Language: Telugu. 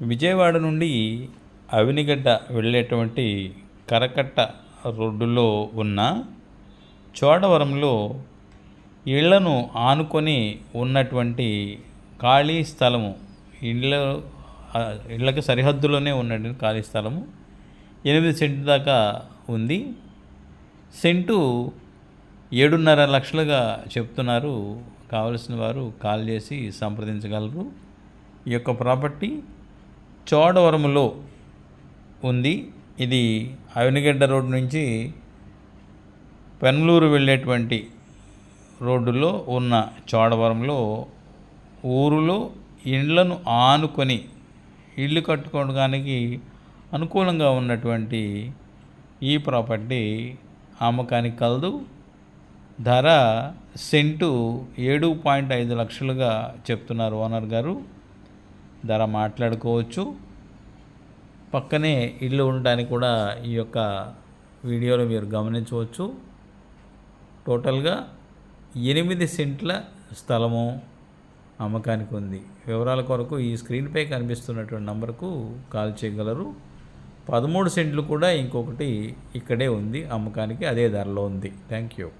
విజయవాడ నుండి అవినిగడ్డ వెళ్ళేటువంటి కరకట్ట రోడ్డులో ఉన్న చోడవరంలో ఇళ్ళను ఆనుకొని ఉన్నటువంటి ఖాళీ స్థలము ఇళ్ళ ఇళ్ళకి సరిహద్దులోనే ఉన్నటువంటి ఖాళీ స్థలము ఎనిమిది సెంటు దాకా ఉంది. సెంటు ఏడున్నర లక్షలుగా చెప్తున్నారు. కావలసిన వారు కాల్ చేసి సంప్రదించగలరు. ఈ యొక్క ప్రాపర్టీ చోడవరములో ఉంది. ఇది అవినిగడ్డ రోడ్ నుంచి పెన్లూరు వెళ్ళేటువంటి రోడ్డులో ఉన్న చోడవరంలో ఊరులో ఇండ్లను ఆనుకొని ఇల్లు కట్టుకోవడానికి అనుకూలంగా ఉన్నటువంటి ఈ ప్రాపర్టీ అమ్మకానికి కలదు. ధర సెంటు ఏడు పాయింట్ ఐదు లక్షలుగా చెప్తున్నారు ఓనర్ గారు. ధర మాట్లాడుకోవచ్చు. పక్కనే ఇల్లు ఉండడానికి కూడా ఈ యొక్క వీడియోలో మీరు గమనించవచ్చు. టోటల్గా ఎనిమిది సెంట్ల స్థలము అమ్మకానికి ఉంది. వివరాల కొరకు ఈ స్క్రీన్పై కనిపిస్తున్నటువంటి నంబర్కు కాల్ చేయగలరు. పదమూడు సెంట్లు కూడా ఇంకొకటి ఇక్కడే ఉంది అమ్మకానికి అదే ధరలో ఉంది. Thank you